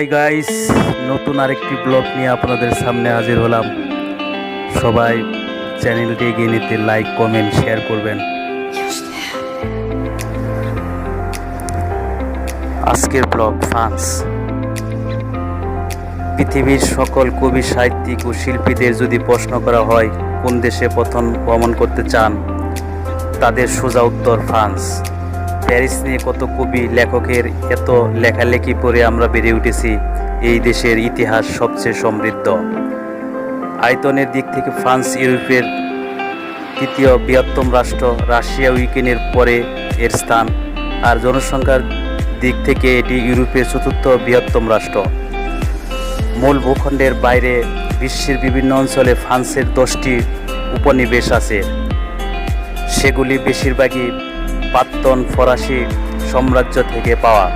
Hi guys নতুন আরেকটি blog নিয়ে আপনাদের সামনে হাজির হলাম। সবাই চ্যানেলটি এগিয়ে নিতে লাইক কমেন্ট শেয়ার করবেন। আজকের ব্লগ ফ্রান্স পৃথিবীর সকল কবি, সাহিত্যিক ও শিল্পীদের যদি প্রশ্ন করা হয়, কোন দেশে প্রথম ভ্রমণ করতে চান, তাদের সোজা উত্তর ফ্রান্স প্যারিস নিয়ে কত কবি, লেখকের এত লেখালেখি পড়ে আমরা বেড়ে উঠেছি। এই দেশের ইতিহাস সবচেয়ে সমৃদ্ধ। আয়তনের দিক থেকে ফ্রান্স, ইউরোপের তৃতীয় বৃহত্তম রাষ্ট্র, রাশিয়া উইকেনের পরে এর স্থান। আর জনসংখ্যার দিক থেকে এটি ইউরোপের চতুর্থ বৃহত্তম রাষ্ট্র। মূল ভূখণ্ডের বাইরে বিশ্বের বিভিন্ন অঞ্চলে ফ্রান্সের দশটি উপনিবেশ আছে। সেগুলি বেশিরভাগই প্রাক্তন ফরাসি সাম্রাজ্য থেকে পাওয়া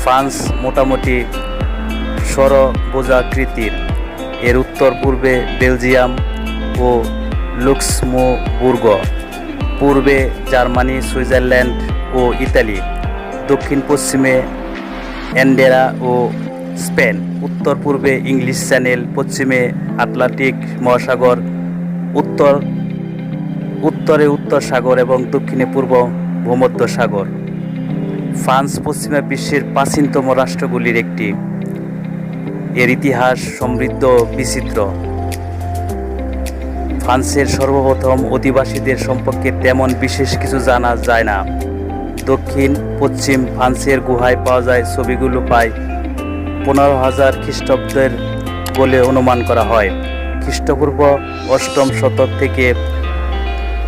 ফ্রান্স মোটামুটি সরবোজাকৃতির এর উত্তর পূর্বে বেলজিয়াম ও লুক্সমবুর্গ, পূর্বে জার্মানি, সুইজারল্যান্ড ও ইতালি দক্ষিণ পশ্চিমে অ্যান্ডেরা ও স্পেন, উত্তর পূর্বে ইংলিশ চ্যানেল, পশ্চিমে আটলান্টিক মহাসাগর, উত্তর, উত্তরে উত্তর সাগর এবং দক্ষিণে পূর্ব ভূমধ্য সাগর ফ্রান্স পশ্চিমা বিশ্বের প্রাচীনতম রাষ্ট্রগুলির একটি। এর ইতিহাস সমৃদ্ধ বিচিত্র। ফ্রান্সের সর্বপ্রথম অধিবাসীদের সম্পর্কে তেমন বিশেষ কিছু জানা যায় না। দক্ষিণ, পশ্চিম ফ্রান্সের গুহায় পাওয়া যায় ছবিগুলো প্রায় পনেরো হাজার খ্রিস্টাব্দের বলে অনুমান করা হয়। খ্রিস্টপূর্ব অষ্টম শতক থেকে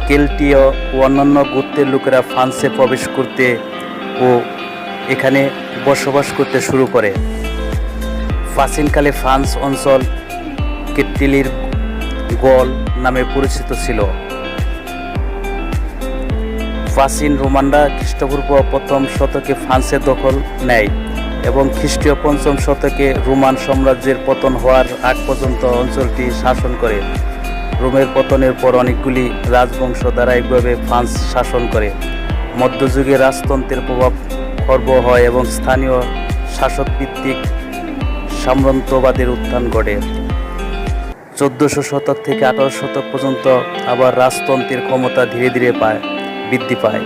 কেল্টীয় ও অন্যান্য গোত্রের লোকেরা ফ্রান্সে প্রবেশ করতে ও এখানে বসবাস করতে শুরু করে। প্রাচীনকালে ফ্রান্স অঞ্চল কেট্টিলির গল নামে পরিচিত ছিল। প্রাচীন রোমানরা খ্রিস্টপূর্ব প্রথম শতকে ফ্রান্সের দখল নেয় এবং খ্রিস্টীয় পঞ্চম শতকে রোমান সাম্রাজ্যের পতন হওয়ার আগ পর্যন্ত অঞ্চলটি শাসন করে। রোমের পতনের পর অনেকগুলি রাজবংশ দ্বারা একভাবে ফ্রান্স শাসন করে। মধ্যযুগে রাজতন্ত্রের প্রভাব খর্ব হয় এবং স্থানীয় শাসকভিত্তিক সামন্তবাদের উত্থান ঘটে। চোদ্দোশো শতক থেকে আঠারো শতক পর্যন্ত আবার রাজতন্ত্রের ক্ষমতা ধীরে ধীরে পায়, বৃদ্ধি পায়।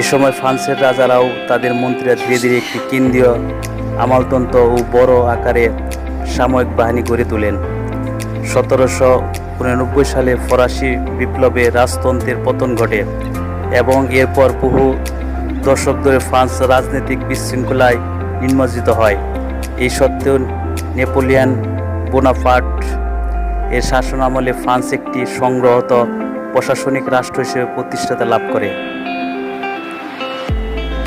এ সময় ফ্রান্সের রাজারাও তাদের মন্ত্রীরা ধীরে ধীরে একটি কেন্দ্রীয় আমলতন্ত্র ও বড় আকারে সাময়িক বাহিনী গড়ে তোলেন। সতেরোশো উননব্বই সালে ফরাসি বিপ্লবে রাজতন্ত্রের পতন ঘটে এবং এরপর বহু দশক ধরে ফ্রান্স রাজনৈতিক বিশৃঙ্খলায় নিমজ্জিত হয়। এই সত্ত্বেও নেপোলিয়ান বোনাপার্ট এর শাসনামলে ফ্রান্স একটি সংগ্রহত প্রশাসনিক রাষ্ট্র হিসেবে প্রতিষ্ঠাতা লাভ করে।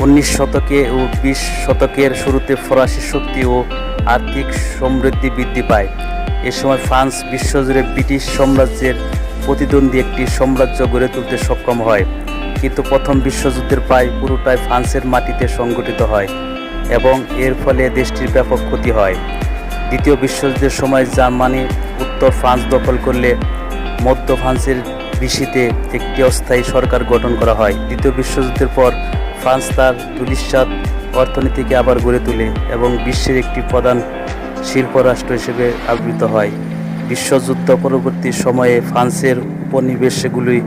উনিশ শতকে ও বিশ শতকের শুরুতে ফরাসি শক্তি ও আর্থিক সমৃদ্ধি বৃদ্ধি পায়। এ সময় ফ্রান্স বিশ্বজুড়ে ব্রিটিশ সাম্রাজ্যের প্রতিদ্বন্দ্বী একটি সাম্রাজ্য গড়ে তুলতে সক্ষম হয়। কিন্তু প্রথম বিশ্বযুদ্ধের প্রায় পুরোটাই ফ্রান্সের মাটিতে সংগঠিত হয় এবং এর ফলে দেশটির ব্যাপক ক্ষতি হয়। দ্বিতীয় বিশ্বযুদ্ধের সময় জার্মানি উত্তর ফ্রান্স দখল করলে মধ্য ফ্রান্সের বিশিতে একটি অস্থায়ী সরকার গঠন করা হয়। দ্বিতীয় বিশ্বযুদ্ধের পর ফ্রান্স তার দুলিশ্বাদ অর্থনীতিকে আবার গড়ে তোলে এবং বিশ্বের একটি প্রধান শিল্প রাষ্ট্র হিসেবে আবৃত হয়। বিশ্বযুদ্ধ পরবর্তী সময়ে ফ্রান্সের উপনিবেশগুলি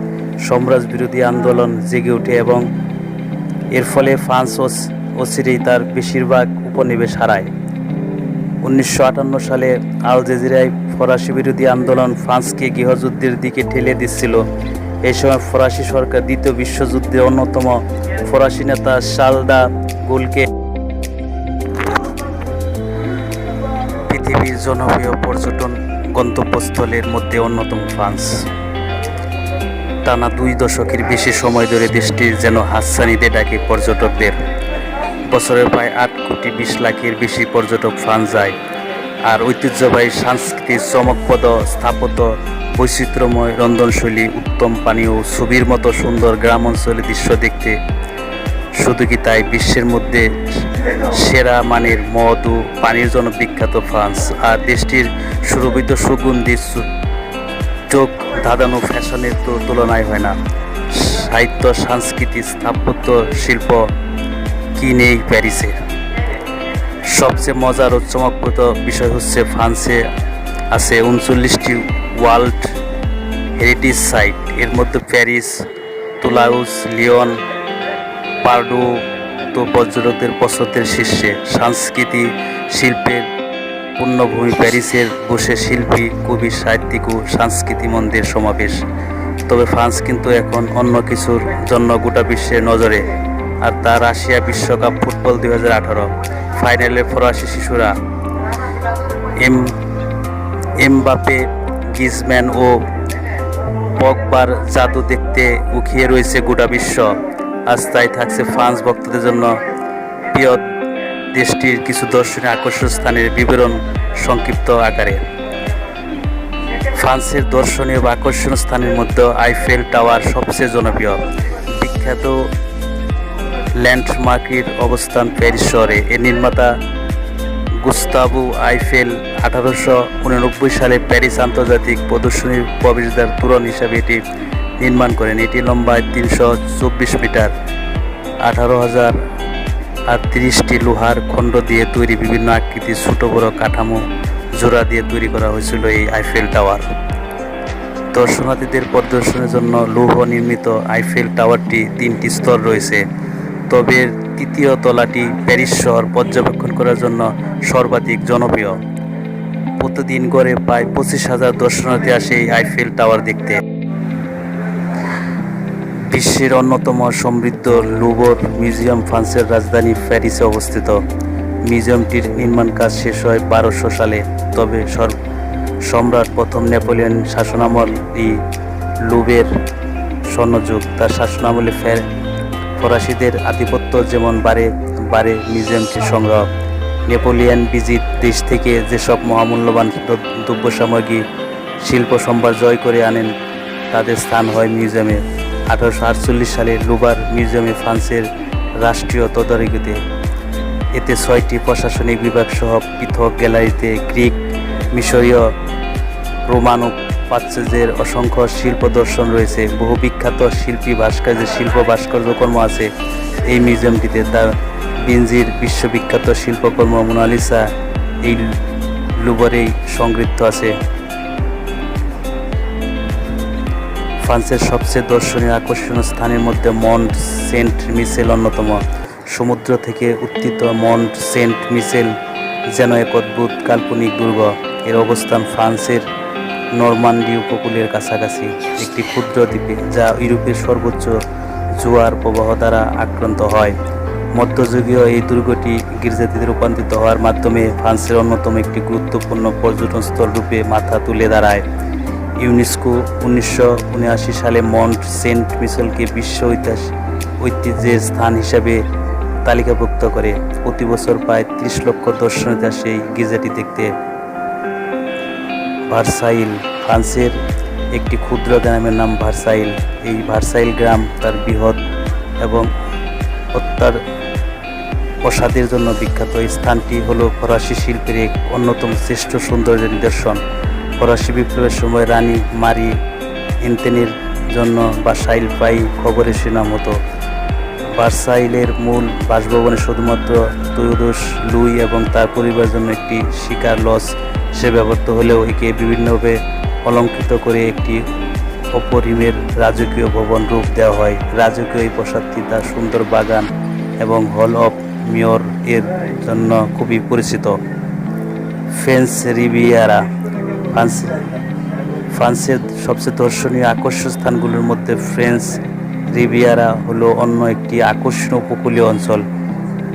সম্রাজ বিরোধী আন্দোলন জেগে ওঠে এবং এর ফলে ফ্রান্স অচিরেই তার বেশিরভাগ উপনিবেশ হারায়। উনিশশো আটান্ন সালে আল জেজিরায় ফরাসি বিরোধী আন্দোলন ফ্রান্সকে গৃহযুদ্ধের দিকে ঠেলে দিচ্ছিল। এই সময় ফরাসি সরকার দ্বিতীয় বিশ্বযুদ্ধে অন্যতম ফরাসি নেতা শালদা গুলকে জনপ্রিয় পর্যটন গন্তব্যস্থলের মধ্যে অন্যতম ফ্রান্স। টানা দুই দশকের বেশি সময় ধরে দেশটির যেন হাতছানিতে ডাকে পর্যটকদের। বছরের প্রায় আট কোটি বিশ লাখের বেশি পর্যটক ফ্রান্স যায়। আর ঐতিহ্যবাহী সাংস্কৃতিক চমকপদ স্থাপত্য বৈচিত্র্যময় রন্ধনশৈলী, উত্তম পানীয় ছবির মতো সুন্দর গ্রাম অঞ্চলের দৃশ্য দেখতে শুধু কি তাই বিশ্বের মধ্যে সেরা মানের মদ ও পানির জন্য বিখ্যাত ফ্রান্স আর দেশটির সুরভিত সুগন্ধি চোখ ধাঁধানো ফ্যাশনের তো তুলনায় হয় না। সাহিত্য সংস্কৃতি স্থাপত্য, শিল্প কি নেই প্যারিসে? সবচেয়ে মজার ও চমকপ্রদ বিষয় হচ্ছে ফ্রান্সে আছে উনচল্লিশটি ওয়ার্ল্ড হেরিটেজ সাইট। এর মধ্যে প্যারিস তুলাউস লিওন পার্ডু তো পর্যটকদের পছন্দের শীর্ষে। সংস্কৃতি শিল্পের পূর্ণভূমি প্যারিসের বসে শিল্পী, কবি, সাহিত্যিক ও সংস্কৃতি মন্দির সমাবেশ। তবে ফ্রান্স কিন্তু এখন অন্য কিছুর জন্য গোটা বিশ্বের নজরে। আর তা রাশিয়া বিশ্বকাপ ফুটবল দুই হাজার আঠারো ফাইনালে ফরাসি শিশুরা এম এমবাপে গিজম্যান ও পগবার জাদু দেখতে উখিয়ে রয়েছে গোটা বিশ্ব। আজ তাই থাকছে ফ্রান্স ভক্তদের জন্য প্রিয় দেশটির কিছু দর্শনীয় আকর্ষণ স্থানের বিবরণ সংক্ষিপ্ত আকারে। ফ্রান্সের দর্শনীয় বা আকর্ষণীয় স্থানের মধ্যে আইফেল টাওয়ার সবচেয়ে জনপ্রিয়। বিখ্যাত ল্যান্ডমার্কের অবস্থান প্যারিস শহরে। এর নির্মাতা গুস্তাবু আইফেল আঠারোশো উননব্বই সালে প্যারিস আন্তর্জাতিক প্রদর্শনীর প্রবেশদ্বার তোরণ হিসাবে এটি নির্মাণ করেন। এটি লম্বায় তিনশো চব্বিশ মিটার, আঠারো হাজার আর তিরিশটি লোহার খণ্ড দিয়ে তৈরি বিভিন্ন আকৃতির ছোট বড় কাঠামো জোড়া দিয়ে তৈরি করা হয়েছিল এই আইফেল টাওয়ার দর্শনার্থীদের প্রদর্শনের জন্য লৌহ নির্মিত আইফেল টাওয়ারটি তিনটি স্তর রয়েছে। তবে তৃতীয় তলাটি প্যারিস শহর পর্যবেক্ষণ করার জন্য সর্বাধিক জনপ্রিয়। প্রতিদিন গড়ে প্রায় পঁচিশ হাজার দর্শনার্থী আসে এই আইফেল টাওয়ার দেখতে। বিশ্বের অন্যতম সমৃদ্ধ লুভর মিউজিয়াম ফ্রান্সের রাজধানী প্যারিসে অবস্থিত। মিউজিয়ামটির নির্মাণ কাজ শেষ হয় বারোশো সালে, তবে সম্রাট প্রথম নেপোলিয়ন শাসনামল ই লুবের স্বর্ণযুগ। তার শাসনামলে ফের ফরাসিদের আধিপত্য যেমন বাড়ে বাড়ে মিউজিয়ামটির সংগ্রহ। নেপোলিয়ান বিজিত দেশ থেকে যেসব মহামূল্যবান দ্র- দ্রব্য সামগ্রী শিল্প সম্ভার জয় করে আনেন, তাদের স্থান হয় মিউজিয়ামে। আঠারোশো আটচল্লিশ সালে লুবার মিউজিয়ামে ফ্রান্সের রাষ্ট্রীয় তদারকিতে এতে ছয়টি প্রশাসনিক বিভাগ সহ পৃথক গ্যালারিতে গ্রিক মিশরীয় রোমান ও প্রাচ্যের অসংখ্য শিল্প দর্শন রয়েছে। বহু বিখ্যাত শিল্পী ভাস্কর্যের শিল্প ভাস্কর্যকর্ম আছে। এই মিউজিয়ামটিতে তার বিনজির বিশ্ববিখ্যাত শিল্পকর্ম মোনালিসা এই লুবরেই সংগৃহীত আছে। ফ্রান্সের সবচেয়ে দর্শনীয় আকর্ষণীয় স্থানের মধ্যে মন্ট সেন্ট মিসেল অন্যতম। সমুদ্র থেকে উত্থিত মন্ট সেন্ট মিসেল যেন এক অদ্ভুত কাল্পনিক দুর্গ। এর অবস্থান ফ্রান্সের নরমান্ডি উপকূলের কাছাকাছি, একটি ক্ষুদ্র দ্বীপে, যা ইউরোপের সর্বোচ্চ জোয়ার প্রবাহ দ্বারা আক্রান্ত হয়। মধ্যযুগীয় এই দুর্গটি গির্জাটিতে রূপান্তরিত হওয়ার মাধ্যমে ফ্রান্সের অন্যতম একটি গুরুত্বপূর্ণ পর্যটন স্থল রূপে মাথা তুলে দাঁড়ায়। ইউনেস্কো উনিশশো উনআশি সালে মন্ট সেন্ট মিশেলকে বিশ্ব ইতিহাস ঐতিহ্যের স্থান হিসাবে তালিকাভুক্ত করে প্রতি বছর প্রায় ত্রিশ লক্ষ দর্শনার্থী আসে এই গির্জাটি দেখতে ভার্সাইল, ফ্রান্সের একটি ক্ষুদ্র গ্রামের নাম ভার্সাইল। এই ভার্সাইল গ্রাম তার বৃহৎ এবং অত্যার প্রসাদের জন্য বিখ্যাত। স্থানটি হলো ফরাসি শিল্পের এক অন্যতম শ্রেষ্ঠ সৌন্দর্যের নিদর্শন। ফরাসি বিপ্লবের সময় রানী মারি এনতেনের জন্য বাসাইল পাই খবরে সুনাম হতো ভার্সাইলের মূল বাসভবনে শুধুমাত্র ত্রয়োদশ লুই এবং তার পরিবারের জন্য একটি শিকার লস হিসেবে ব্যবহৃত হলেও একে বিভিন্নভাবে অলঙ্কৃত করে একটি অপরিমের রাজকীয় ভবন রূপ দেওয়া হয়। রাজকীয় এই প্রাসাদটি তার সুন্দর বাগান এবং হল অফ মিয়র এর জন্য খুবই পরিচিত। French Riviera France. ফ্রান্সের সবচেয়ে দর্শনীয় আকর্ষণ স্থানগুলোর মধ্যে ফ্রেঞ্চ রিভিয়ারা হলো অন্য একটি আকর্ষণীয় উপকূলীয় অঞ্চল।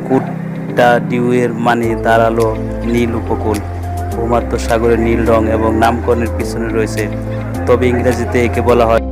কুটটা ডিউয়ের মানে দাঁড়াল নীল উপকূল। ভূমাত্ম সাগরের নীল রং এবং নামকরণের পিছনে রয়েছে। তবে ইংরেজিতে একে বলা হয়